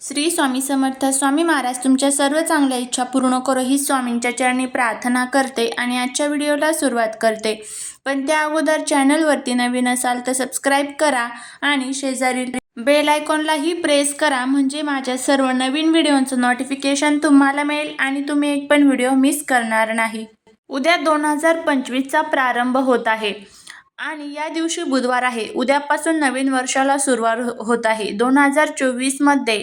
श्री स्वामी समर्थ स्वामी महाराज तुमच्या सर्व चांगल्या इच्छा पूर्ण करो ही स्वामींच्या चरणी प्रार्थना करते आणि आजच्या व्हिडिओला सुरुवात करते. पण त्या अगोदर चॅनलवरती नवीन असाल तर सबस्क्राईब करा आणि शेजारील बेल आयकॉनलाही प्रेस करा म्हणजे माझ्या सर्व नवीन व्हिडिओचं नोटिफिकेशन तुम्हाला मिळेल आणि तुम्ही एक पण व्हिडिओ मिस करणार नाही. उद्या दोन हजार पंचवीसचा प्रारंभ होत आहे आणि या दिवशी बुधवार आहे. उद्यापासून नवीन वर्षाला सुरुवात हो- होत आहे. दोन हजार चोवीसमध्ये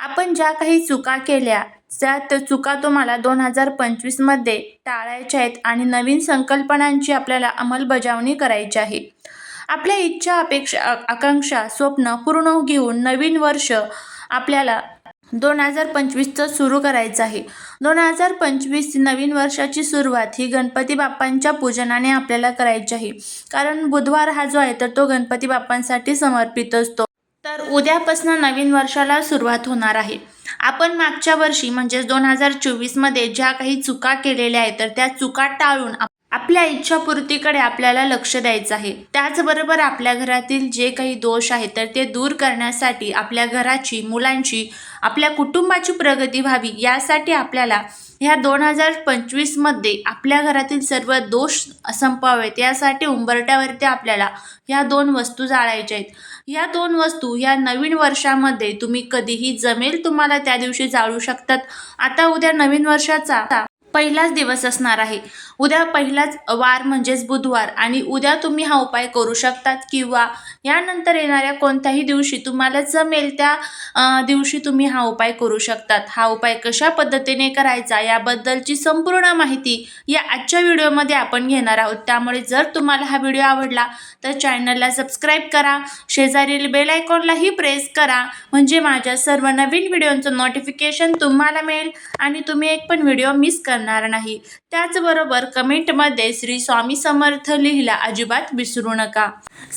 आपण ज्या काही चुका केल्या त्या चुका तुम्हाला दोन हजार पंचवीसमध्ये टाळायच्या आहेत आणि नवीन संकल्पनांची आपल्याला अंमलबजावणी करायची आहे. आपल्या इच्छा अपेक्षा आकांक्षा स्वप्न पूर्ण घेऊन नवीन वर्ष आपल्याला दोन हजार पंचवीसचं सुरू करायचं आहे. दोन हजार पंचवीस नवीन वर्षाची सुरुवात ही गणपती बाप्पांच्या पूजनाने आपल्याला करायची आहे. कारण बुधवार हा जो आहे तर तो गणपती बाप्पांसाठी समर्पित असतो. तर उद्यापासून नवीन वर्षाला सुरुवात होणार आहे. आपण मागच्या वर्षी म्हणजेच दोन हजार चोवीसमध्ये ज्या काही चुका केलेल्या आहेत तर त्या चुका टाळून आपल्या इच्छापूर्तीकडे आपल्याला लक्ष द्यायचं आहे. त्याचबरोबर आपल्या घरातील जे काही दोष आहेत तर ते दूर करण्यासाठी आपल्या घराची मुलांची आपल्या कुटुंबाची प्रगती व्हावी यासाठी आपल्याला ह्या दोन हजार पंचवीसमध्ये आपल्या घरातील सर्व दोष संपावेत यासाठी उंबरट्यावरती आपल्याला ह्या दोन वस्तू जाळायच्या आहेत. या दोन वस्तू ह्या नवीन वर्षामध्ये तुम्ही कधीही जमेल तुम्हाला त्या दिवशी जाळू शकतात. आता उद्या नवीन वर्षाचा पहिलाच दिवस असणार आहे. उद्या पहिलाच वार म्हणजेच बुधवार आणि उद्या तुम्ही हा उपाय करू शकतात किंवा यानंतर येणाऱ्या कोणत्याही दिवशी तुम्हाला जमेल त्या दिवशी तुम्ही हा उपाय करू शकतात. हा उपाय कशा पद्धतीने करायचा याबद्दलची संपूर्ण माहिती या आजच्या व्हिडिओमध्ये आपण घेणार आहोत. त्यामुळे जर तुम्हाला हा व्हिडिओ आवडला तर चॅनलला सबस्क्राईब करा शेजारील बेल आयकॉनलाही प्रेस करा म्हणजे माझ्या सर्व नवीन व्हिडिओचं नोटिफिकेशन तुम्हाला मिळेल आणि तुम्ही एक पण व्हिडिओ मिस करणार नाही. त्याचबरोबर कमेंटमध्ये श्री स्वामी समर्थ लिहिला अजिबात विसरू नका.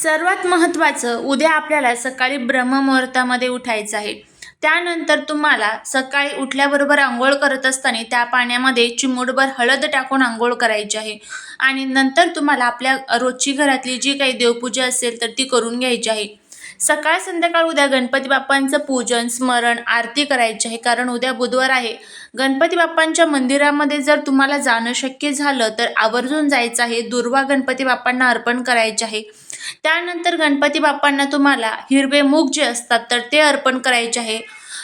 सर्वात महत्त्वाचं उद्या आपल्याला सकाळी ब्रह्ममुहूर्तामध्ये उठायचं आहे. त्यानंतर तुम्हाला सकाळी उठल्याबरोबर आंघोळ करत असताना त्या पाण्यामध्ये चिमूटभर हळद टाकून आंघोळ करायची आहे. आणि नंतर तुम्हाला आपल्या रोजची घरातली जी काही देवपूजा असेल तर ती करून घ्यायची आहे. सकाळ संध्याकाळ उद्या गणपती बाप्पांचं पूजन स्मरण आरती करायची आहे. कारण उद्या बुधवार आहे. गणपती बाप्पांच्या मंदिरामध्ये जर तुम्हाला जाणं शक्य झालं तर आवर्जून जायचं आहे. दुर्वा गणपती बाप्पांना अर्पण करायचे आहे. त्यानंतर गणपती बाप्पांना तुम्हाला हिरवे मूग जे असतात तर ते अर्पण करायचे आहे.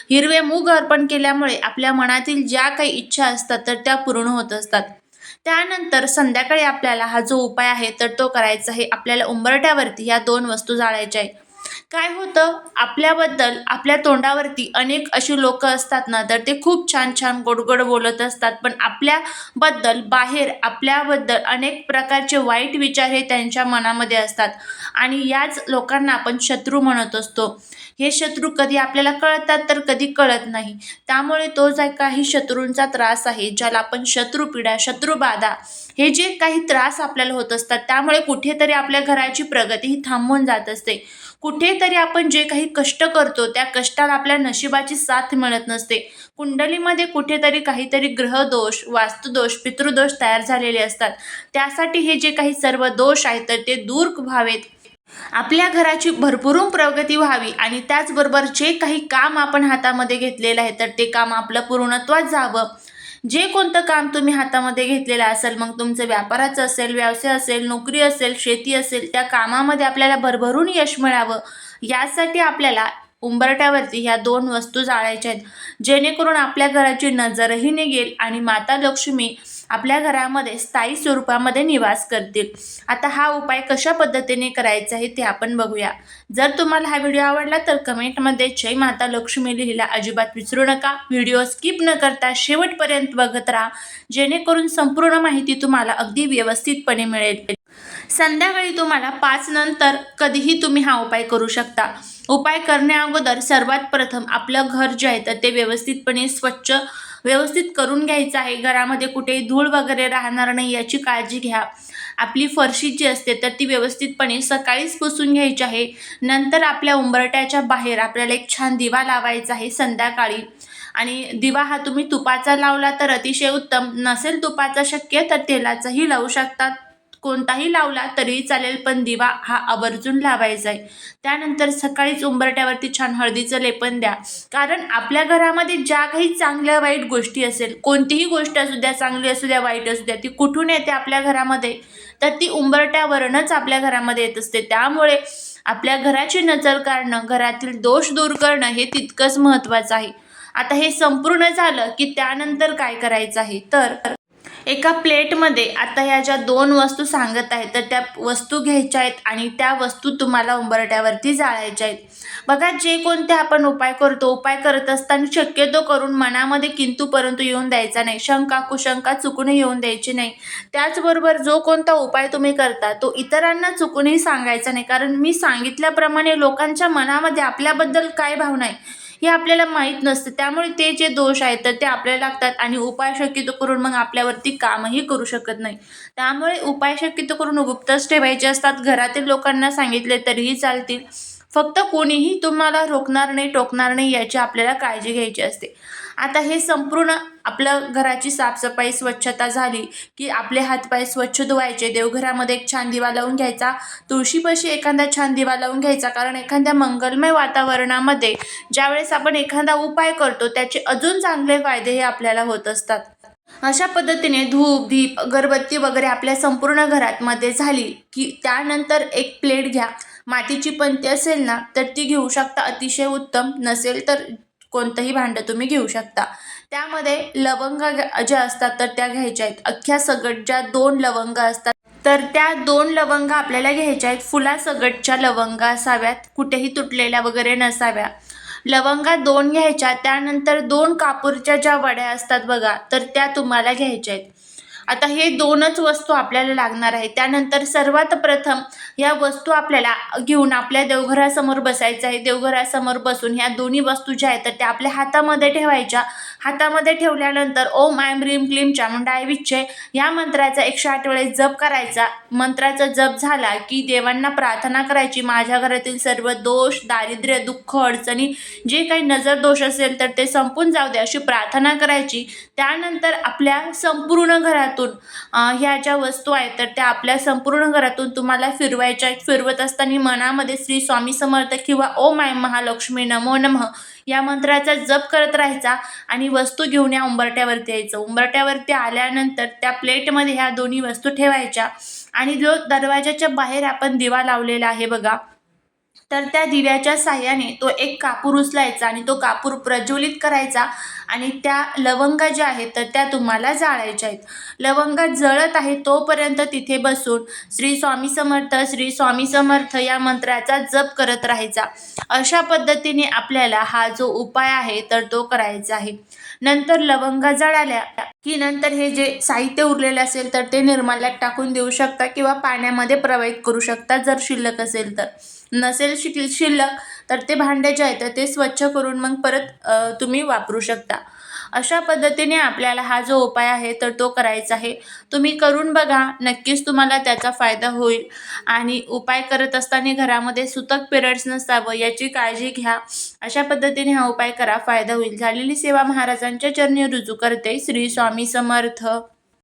हिरवे मूग अर्पण केल्यामुळे आपल्या मनातील ज्या काही इच्छा असतात तर त्या पूर्ण होत असतात. त्यानंतर संध्याकाळी आपल्याला हा जो उपाय आहे तर तो करायचा आहे. आपल्याला उंबरट्यावरती ह्या दोन वस्तू जाळायच्या आहे काय होतं? आपल्याबद्दल आपल्या तोंडावरती अनेक अशी लोक असतात ना तर ते खूप छान छान गोड गोड बोलत असतात. पण आपल्याबद्दल बाहेर आपल्याबद्दल अनेक प्रकारचे वाईट विचार हे त्यांच्या मनामध्ये असतात. आणि याच लोकांना आपण शत्रू म्हणत असतो. हे शत्रू कधी आपल्याला कळतात तर कधी कळत नाही. त्यामुळे तो जो काही शत्रूंचा त्रास आहे ज्याला आपण शत्रुपीडा शत्रुबाधा हे जे काही त्रास आपल्याला होत असतात त्यामुळे कुठेतरी आपल्या घराची प्रगती ही थांबून जात असते. कुठेतरी आपण जे काही कष्ट करतो त्या कष्टाला आपल्या नशिबाची साथ मिळत नसते. कुंडलीमध्ये कुठेतरी काहीतरी ग्रहदोष वास्तुदोष पितृदोष तयार झालेले असतात. त्यासाठी हे जे काही सर्व दोष आहेत तर ते दूर व्हावेत. आपल्या घराची भरपूरून प्रगती व्हावी आणि त्याचबरोबर जे काही काम आपण हातामध्ये घेतलेलं आहे तर ते काम आपलं पूर्णत्वात जावं. जे कोणतं काम तुम्ही हातामध्ये घेतलेलं असेल मग तुमचं व्यापाराचं असेल व्यवसाय असेल नोकरी असेल शेती असेल त्या कामामध्ये आपल्याला भरभरून यश मिळावं यासाठी आपल्याला उंबरट्यावरती ह्या दोन वस्तू जाळायच्या आहेत. जेणेकरून आपल्या घराची नजरही निघेल आणि माता लक्ष्मी आपल्या घरामध्ये स्थायी स्वरूपामध्ये निवास करतील. आता हा उपाय कशा पद्धतीने करायचा आहे ते आपण बघूया. जर तुम्हाला हा व्हिडिओ आवडला तर कमेंटमध्ये जय माता लक्ष्मी लिहिला अजिबात विसरू नका. व्हिडिओ स्किप न करता शेवटपर्यंत बघत राहा. जेणेकरून संपूर्ण माहिती तुम्हाला अगदी व्यवस्थितपणे मिळेल. संध्याकाळी तुम्हाला पाच नंतर कधीही तुम्ही हा उपाय करू शकता. उपाय करण्या अगोदर सर्वात प्रथम आपलं घर जे आहे तर ते व्यवस्थितपणे स्वच्छ व्यवस्थित करून घ्यायचं आहे. घरामध्ये कुठेही धूळ वगैरे राहणार नाही याची काळजी घ्या. आपली फरशी जी असते तर ती व्यवस्थितपणे सकाळीच पुसून घ्यायची आहे. नंतर आपल्या उंबरट्याच्या बाहेर आपल्याला एक छान दिवा लावायचा आहे संध्याकाळी. आणि दिवा हा तुम्ही तुपाचा लावला तर अतिशय उत्तम. नसेल तुपाचा शक्य तर तेलाचाही लावू शकतात. कोणताही लावला तरीही चालेल पण दिवा हा आवर्जून लावायचा आहे त्यानंतर सकाळीच उंबरट्यावरती छान हळदीचं लेपन द्या. कारण आपल्या घरामध्ये ज्या काही चांगल्या वाईट गोष्टी असेल कोणतीही गोष्ट असू द्या चांगली असू द्या वाईट असू द्या ती कुठून येते आपल्या घरामध्ये? तर ती उंबरट्यावरूनच आपल्या घरामध्ये येत असते. त्यामुळे आपल्या घराची नजर काढणं घरातील दोष दूर करणं हे तितकंच महत्त्वाचं आहे. आता हे संपूर्ण झालं की त्यानंतर काय करायचं आहे? तर एका प्लेटमध्ये आता ह्या ज्या दोन वस्तू सांगत आहेत तर त्या वस्तू घ्यायच्या आहेत आणि त्या वस्तू तुम्हाला उंबरट्यावरती जाळायच्या आहेत. बघा जे कोणते आपण उपाय करतो उपाय करत असताना शक्यतो करून मनामध्ये किंतू परंतु येऊन द्यायचा नाही. शंका कुशंका चुकूनही येऊन द्यायची नाही. त्याचबरोबर जो कोणता उपाय तुम्ही करता तो इतरांना चुकूनही सांगायचा नाही. कारण मी सांगितल्याप्रमाणे लोकांच्या मनामध्ये आपल्याबद्दल काय भावना आहे? हे आपल्याला माहीत नसतं. त्यामुळे ते जे दोष आहेत तर ते आपल्याला लागतात आणि उपाय शक्यतो करून मग आपल्यावरती कामही करू शकत नाही. त्यामुळे उपाय शक्यतो करून गुप्तच ठेवायचे असतात. घरातील लोकांना सांगितले तरीही चालतील. फक्त कोणीही तुम्हाला रोखणार नाही टोकणार नाही याची आपल्याला काळजी घ्यायची असते. आता हे संपूर्ण आपलं घराची साफसफाई स्वच्छता झाली की आपले हातपाय स्वच्छ धुवायचे. देवघरामध्ये एक छान दिवा लावून घ्यायचा. तुळशीपाशी एखादा छान दिवा लावून घ्यायचा. कारण एखाद्या मंगलमय वातावरणामध्ये ज्यावेळेस आपण एखादा उपाय करतो त्याचे अजून चांगले फायदे हे आपल्याला होत असतात. अशा पद्धतीने धूप दीप अगरबत्ती वगैरे आपल्या संपूर्ण घरात मध्ये झाली की त्यानंतर एक प्लेट घ्या. मातीची पंती असेल ना तर ती घेऊ शकता. अतिशय उत्तम. नसेल तर कोणतंही भांडं तुम्ही घेऊ शकता. त्यामध्ये लवंग ज्या असतात तर त्या घ्यायच्या आहेत. अख्ख्या सगट ज्या दोन लवंग असतात तर त्या दोन लवंग आपल्याला घ्यायच्या आहेत. फुलासगटच्या लवंग लवंगा असाव्यात कुठेही तुटलेल्या वगैरे नसाव्या. लवंगा दोन घ्यायच्या त्यानंतर दोन कापूरच्या ज्या वड्या असतात बघा तर त्या तुम्हाला घ्यायच्या आहेत. आता हे दोनच वस्तू आपल्याला लागणार आहे. त्यानंतर सर्वात प्रथम या वस्तू आपल्याला घेऊन आपल्या देवघरासमोर बसायचं आहे. देवघरासमोर बसून ह्या दोन्ही वस्तू ज्या आहेत तर त्या आपल्या हातामध्ये ठेवायच्या. हातामध्ये ठेवल्यानंतर ओम आयम रीम क्लीम चामुंडाय विच्छे या मंत्राचा एकशे आठ वेळेस जप करायचा. मंत्राचा जप झाला की देवांना प्रार्थना करायची. माझ्या घरातील सर्व दोष दारिद्र्य दुःख अडचणी जे काही नजर दोष असेल तर ते संपून जाऊ दे अशी प्रार्थना करायची. त्यानंतर आपल्या संपूर्ण घरात घरातून ह्या ज्या वस्तू आहेत तर त्या आपल्या संपूर्ण घरातून तुम्हाला फिरवायच्या फिरवत असताना मनामध्ये श्री स्वामी समर्थ किंवा ओ माय महालक्ष्मी नमो नमः या मंत्राचा जप करत राहायचा आणि वस्तू घेऊन या उंबरट्यावरती यायचं. उंबरट्यावरती आल्यानंतर त्या प्लेटमध्ये ह्या दोन्ही वस्तू ठेवायच्या आणि जो दरवाजाच्या बाहेर आपण दिवा लावलेला आहे बघा तर त्या दिव्याच्या साह्याने तो एक कापूर उचलायचा आणि तो कापूर प्रज्वलित करायचा आणि त्या लवंगा ज्या आहेत तर त्या तुम्हाला जाळायच्या आहेत. लवंगा जळत आहे तोपर्यंत तिथे बसून श्री स्वामी समर्थ श्री स्वामी समर्थ या मंत्राचा जप करत राहायचा. अशा पद्धतीने आपल्याला हा जो उपाय आहे तर तो करायचा आहे. नंतर लवंगा जळाल्या की नंतर हे जे साहित्य उरलेले असेल तर ते निर्माल्यात टाकून देऊ शकता किंवा पाण्यामध्ये प्रवाहित करू शकता जर शिल्लक असेल तर. नसेल शिकल शिल्लक तर ते भांडे जे तर ते स्वच्छ करून मग परत तुम्ही वापरू शकता. अशा पद्धतीने आपल्याला हा जो उपाय आहे तर तो करायचा आहे. तुम्ही करून बघा नक्कीच तुम्हाला त्याचा फायदा होईल. आणि उपाय करत असताना घरामध्ये सुतक पिरियड्स नसावं याची काळजी घ्या. अशा पद्धतीने हा उपाय करा फायदा होईल. झालेली सेवा महाराजांच्या चरणी रुजू करते. श्री स्वामी समर्थ.